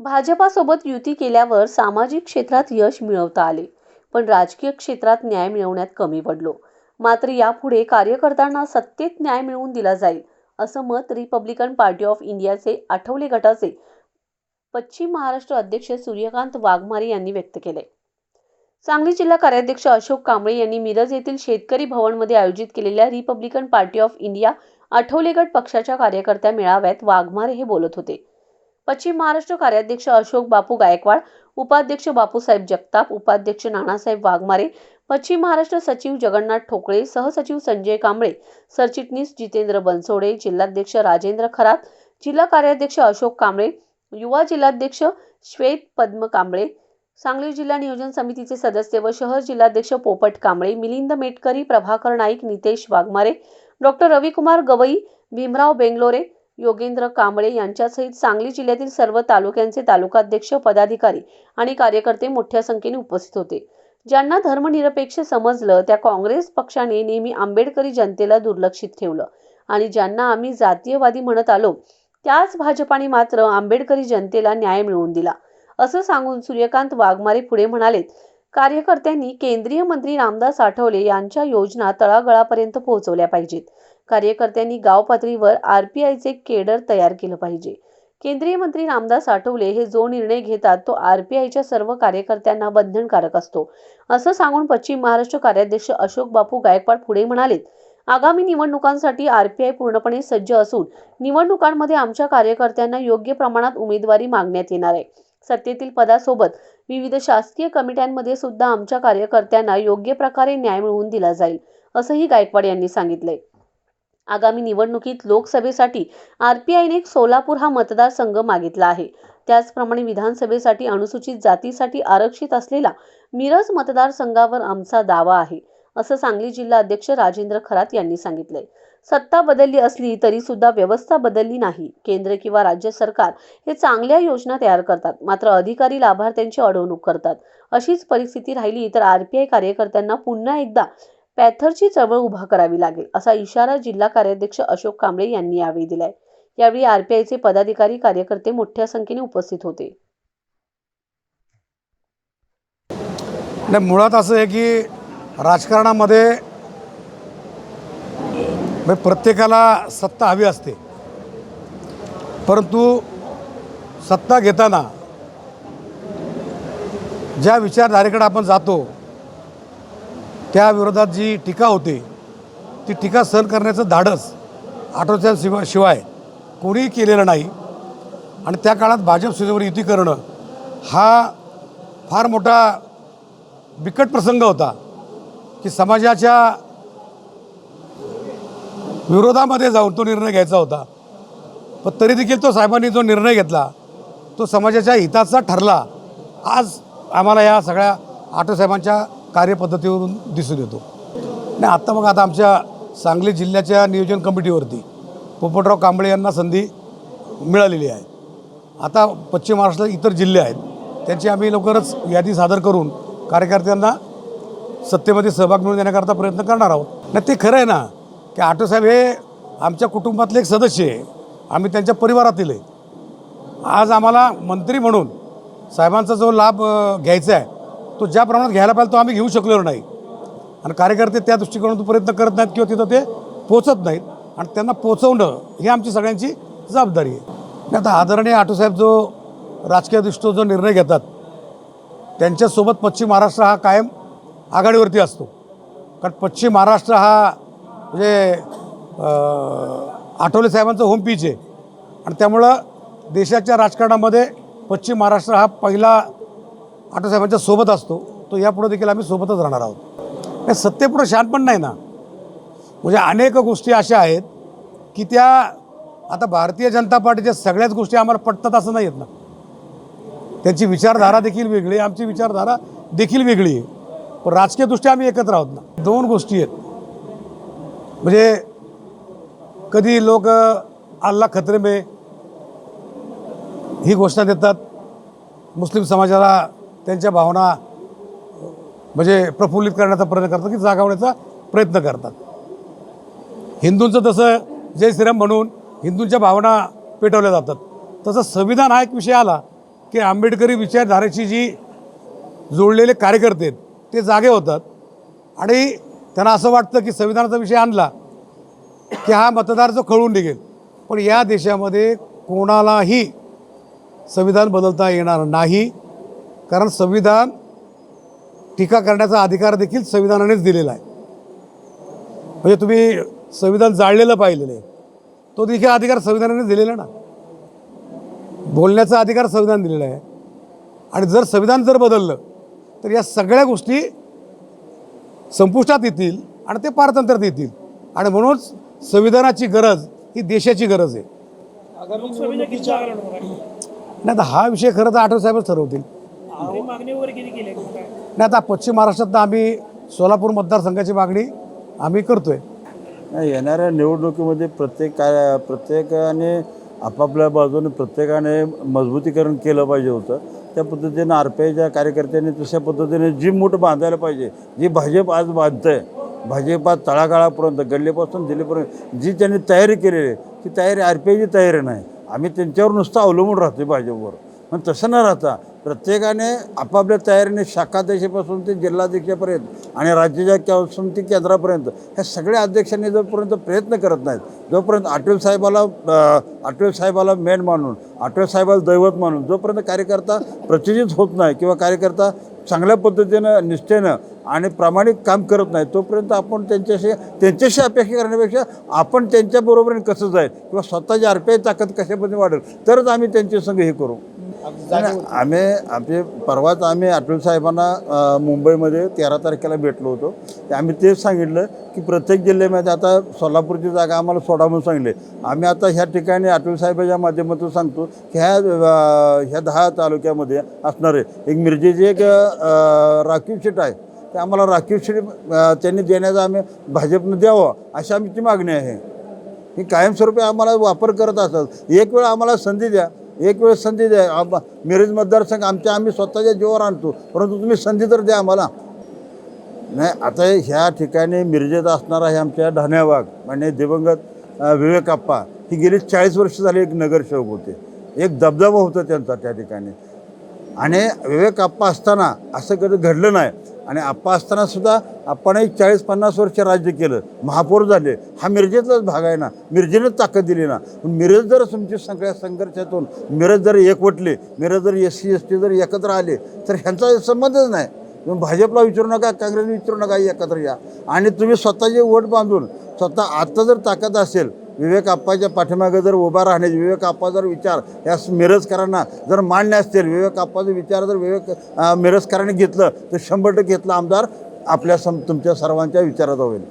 भाजपासोबत युती केल्यावर सामाजिक क्षेत्रात यश मिळवता आले पण राजकीय क्षेत्रात न्याय मिळवण्यात कमी पडलो. मात्र यापुढे कार्यकर्त्यांना सत्तेत न्याय मिळवून दिला जाईल असं मत रिपब्लिकन पार्टी ऑफ इंडियाचे आठवले गटाचे पश्चिम महाराष्ट्र अध्यक्ष सूर्यकांत वाघमारे यांनी व्यक्त केले. सांगली जिल्हा कार्याध्यक्ष अशोक कांबळे यांनी मिरज येथील शेतकरी भवनमध्ये आयोजित केलेल्या Republican party of India Athawale गट पक्षाच्या कार्यकर्त्या मेळाव्यात वाघमारे हे बोलत होते. पश्चिम महाराष्ट्र कार्याध्यक्ष अशोक बापू गायकवाड उपाध्यक्ष बापूसाहेब जगताप उपाध्यक्ष नानासाहेब वाघमारे पश्चिम महाराष्ट्र सचिव जगन्नाथ ठोकळे सहसचिव संजय कांबळे सरचिटणीस जितेंद्र बनसोडे जिल्हाध्यक्ष राजेंद्र खरात जिल्हा कार्याध्यक्ष अशोक कांबळे युवा जिल्हाध्यक्ष श्वेत पद्म कांबळे सांगली जिल्हा नियोजन समितीचे सदस्य व शहर जिल्हाध्यक्ष पोपट कांबळे मिलिंद मेटकरी प्रभाकर नाईक नितेश वाघमारे डॉक्टर रविकुमार गवई भीमराव बेंगलोरे योगेंद्र कांबळे यांच्यासहित सांगली जिल्ह्यातील सर्व तालुक्यांचे तालुकाध्यक्ष पदाधिकारी आणि कार्यकर्ते मोठ्या संख्येने उपस्थित होते. ज्यांना धर्मनिरपेक्ष समजलं त्या काँग्रेस पक्षाने नेहमी आंबेडकरी जनतेला दुर्लक्षित ठेवलं. आणि ज्यांना आम्ही जातीयवादी म्हणत आलो त्याच भाजपाने मात्र आंबेडकरी जनतेला न्याय मिळवून दिला. असं सांगून सूर्यकांत वाघमारे पुढे म्हणालेत कार्यकर्त्यांनी केंद्रीय मंत्री रामदास आठवले यांच्या योजना तळागळापर्यंत पोहोचवल्या पाहिजेत. कार्यकर्त्यांनी गाव पातळीवर आर पी आयचे केडर तयार केलं पाहिजे. केंद्रीय मंत्री रामदास आठवले हे जो निर्णय घेतात तो आर पी आयच्या सर्व कार्यकर्त्यांना बंधनकारक असतो. असं सांगून पश्चिम महाराष्ट्र कार्याध्यक्ष अशोक बापू गायकवाड पुढे म्हणालेत आगामी निवडणुकांसाठी आर पी आय पूर्णपणे सज्ज असून निवडणुकांमध्ये आमच्या कार्यकर्त्यांना योग्य प्रमाणात उमेदवारी मागण्यात येणार आहे. सत्तेतील पदासोबत विविध शासकीय कमिट्यांमध्ये सुद्धा आमच्या कार्यकर्त्यांना योग्य प्रकारे न्याय मिळवून दिला जाईल असंही गायकवाड यांनी सांगितलंय. आगामी निवडणुकीत लोकसभेसाठी आर पी आयने सोलापूर हा मतदारसंघ मागितला आहे. त्याचप्रमाणे विधानसभेसाठी अनुसूचित जातीसाठी आरक्षित असलेला मिरज मतदारसंघावर आमचा दावा आहे असं सांगली जिल्हा अध्यक्ष राजेंद्र खरात यांनी सांगितलंय. सत्ता बदलली असली तरी सुद्धा व्यवस्था बदलली नाही. केंद्र किंवा राज्य सरकार हे चांगल्या योजना तयार करतात मात्र अधिकारी लाभार्थ्यांची अडवणूक करतात. अशीच परिस्थिती राहिली तर आर पी आय कार्यकर्त्यांना पुन्हा एकदा पॅथरची चळवळ उभा करावी लागेल असा इशारा जिल्हा कार्याध्यक्ष अशोक कांबळे यांनी यावेळी दिलाय. यावेळी आर पी पदाधिकारी कार्यकर्ते मोठ्या संख्येने उपस्थित होते. नाही मुळात असं आहे की राजकारणामध्ये म्हणजे प्रत्येकाला सत्ता हवी असते. परंतु सत्ता घेताना ज्या विचारधारेकडे आपण जातो त्या विरोधात जी टीका होते ती टीका सहन करण्याचं धाडस आठवच्या शिवाय शिवाय कोणीही केलेलं नाही. आणि त्या काळात भाजप सेनेवर युती करणं हा फार मोठा बिकट प्रसंग होता की समाजाच्या विरोधामध्ये जाऊन तो निर्णय घ्यायचा होता. पण तरी देखील तो साहेबांनी जो निर्णय घेतला तो समाजाच्या हिताचा ठरला. आज आम्हाला या सगळ्या आठवसाहेबांच्या कार्यपद्धतीवरून दिसून येतो. नाही आत्ता मग आता आमच्या सांगली जिल्ह्याच्या नियोजन कमिटीवरती पोपटराव कांबळे यांना संधी मिळालेली आहे. आता पश्चिम महाराष्ट्रात इतर जिल्हे आहेत त्यांची आम्ही लवकरच यादी सादर करून कार्यकर्त्यांना सत्तेमध्ये सहभाग मिळवून देण्याकरता प्रयत्न करणार आहोत. नाही ते खरं आहे ना की आटोसाहेब हे आमच्या कुटुंबातले एक सदस्य आहे. आम्ही त्यांच्या परिवारातील आहे. आज आम्हाला मंत्री म्हणून साहेबांचा जो लाभ घ्यायचा आहे तो ज्या प्रमाणात घ्यायला पाहिजे तो आम्ही घेऊ शकलेलो नाही. आणि कार्यकर्ते त्या दृष्टिकोनातून प्रयत्न करत नाहीत किंवा तिथं ते पोचत नाहीत. आणि त्यांना पोचवणं ही आमची सगळ्यांची जबाबदारी आहे. आता आदरणीय आटोसाहेब जो राजकीय दृष्टीवर जो निर्णय घेतात त्यांच्यासोबत पश्चिम महाराष्ट्र हा कायम आघाडीवरती असतो. कारण पश्चिम महाराष्ट्र हा म्हणजे आठवले साहेबांचं होम पीच आहे. आणि त्यामुळं देशाच्या राजकारणामध्ये पश्चिम महाराष्ट्र हा पहिला आटोसाहेबांच्या सोबत असतो तो यापुढे देखील आम्ही सोबतच राहणार आहोत. सत्तेपुढं शांत पण नाही ना. म्हणजे अनेक गोष्टी अशा आहेत की त्या आता भारतीय जनता पार्टीच्या सगळ्याच गोष्टी आम्हाला पटतात असं नाही आहेत ना. त्यांची विचारधारा देखील वेगळी आमची विचारधारा देखील वेगळी आहे. पण राजकीयदृष्ट्या आम्ही एकत्र आहोत ना. दोन गोष्टी आहेत. म्हणजे कधी लोक अल्ला खतरे में ही घोषणा देतात मुस्लिम समाजाला त्यांच्या भावना म्हणजे प्रफुल्लित करण्याचा प्रयत्न करतात की जागावण्याचा प्रयत्न करतात. हिंदूंचं तसं जय श्रीराम म्हणून हिंदूंच्या भावना पेटवल्या जातात. तसं संविधान हा एक विषय आला की आंबेडकरी विचारधारेची जी जोडलेले कार्यकर्ते आहेत ते जागे होतात. आणि त्यांना असं वाटतं की संविधानाचा विषय आणला की हा मतदार जो कळून निघेल. पण या देशामध्ये कोणालाही संविधान बदलता येणार नाही. कारण संविधान टीका करण्याचा अधिकार देखील संविधानानेच दिलेला आहे. म्हणजे तुम्ही संविधान जाळलेलं पाहिलेलं आहे. तो देखील अधिकार संविधानानेच दिलेला ना? बोलण्याचा अधिकार संविधान दिलेला आहे. आणि जर संविधान जर बदललं तर या सगळ्या गोष्टी संपुष्टात येतील आणि ते पारतंत्र्यात येतील. आणि म्हणूनच संविधानाची गरज ही देशाची गरज आहे? नाही आता हा विषय खरं तर आठवले साहेबच ठरवतील. तरी मागणी वगैरे किती केली आहे काय? नाही आता पश्चिम महाराष्ट्रात आम्ही सोलापूर मतदारसंघाची मागणी आम्ही करतोय. नाही येणाऱ्या निवडणुकीमध्ये प्रत्येक काय प्रत्येकाने आपापल्या बाजूने प्रत्येकाने मजबूतीकरण केलं पाहिजे होतं. त्या पद्धतीनं आर पी आयच्या कार्यकर्त्यांनी तशा पद्धतीने जी मूठ बांधायला पाहिजे जी भाजप आज बांधतंय भाजप आज तळागाळापर्यंत गल्लीपासून दिल्लीपर्यंत जी त्यांनी तयारी केलेली आहे ती तयारी आर पी आयची तयारी नाही. आम्ही त्यांच्यावर नुसतं अवलंबून राहतो भाजपवर. पण तसं न राहता प्रत्येकाने आपापल्या तयारीने शाखाध्यक्षापासून ते जिल्हाध्यक्षापर्यंत आणि राज्याच्या पासून ते केंद्रापर्यंत ह्या सगळ्या अध्यक्षांनी जोपर्यंत प्रयत्न करत नाहीत जोपर्यंत आठवले साहेबाला आठवले साहेबाला मेन मानून आठवले साहेबाला दैवत मानून जोपर्यंत कार्यकर्ता प्रचलित होत नाही किंवा कार्यकर्ता चांगल्या पद्धतीनं निष्ठेनं आणि प्रामाणिक काम करत नाही तोपर्यंत आपण त्यांच्याशी त्यांच्याशी अपेक्षा करण्यापेक्षा आपण त्यांच्याबरोबरीने कसं जाईल किंवा स्वतःची आर आय ताकद कशापद्धतीने वाढेल तरच आम्ही त्यांच्या संग हे करू. आम्ही आमचे परवाच आम्ही अटल साहेबांना मुंबईमध्ये तेरा तारखेला भेटलो होतो. ते आम्ही तेच सांगितलं की प्रत्येक जिल्ह्यामध्ये आता सोलापूरची जागा आम्हाला सोडा म्हणून सांगले आम्ही आता ह्या ठिकाणी अटल साहेबाच्या माध्यमातून सांगतो की ह्या ह्या दहा तालुक्यामध्ये असणारे एक मिरजेची एक राखीव सीट आहे. ते आम्हाला राखीव सीट अ, त्यांनी देण्याचा आम्ही भाजपनं द्यावं अशी आमची मागणी आहे. ही कायमस्वरूपी आम्हाला वापर करत असतात. एक वेळ आम्हाला संधी द्या. एक वेळ संधी द्या. मिरज मतदारसंघ आमच्या आम्ही स्वतःच्या जीवावर आणतो. परंतु तुम्ही संधी तर द्या आम्हाला. नाही आता ह्या ठिकाणी मिरजेत असणारा हे आमच्या ढाण्यावाग म्हणजे दिवंगत विवेकाप्पा ही गेली चाळीस वर्ष झाली एक नगरसेवक होते. एक दबदबा होता त्यांचा त्या ठिकाणी. आणि विवेकाप्पा असताना असं कधी घडलं नाही. आणि आप्पा असतानासुद्धा सुद्धा एक चाळीस पन्नास वर्ष राज्य केलं. महापौर झाले. हा मिरजेतलाच भाग आहे ना. मिरजेनंच ताकद दिली ना. पण मिरज जर तुमची सगळ्या संघर्षातून मिरज जर एकवटली मिरज जर एस सी एस टी जर एकत्र आले तर ह्यांचा संबंधच नाही. तुम्ही भाजपला विचारू नका काँग्रेसला विचारू नका एकत्र या. आणि तुम्ही स्वतःचे वोट बांधून स्वतः आत्ता जर ताकद असेल विवेक आप्पाच्या पाठीमागे जर उभा राहण्याचे विवेक आप्पा जर विचार या मिरजकरांना जर मान्य असतील विवेक आप्पाचे विचार जर विवेक मिरजकरांनी घेतलं तर शंभर टक्के घेतलं आमदार आपल्या सम तुमच्या सर्वांच्या विचारात होईल.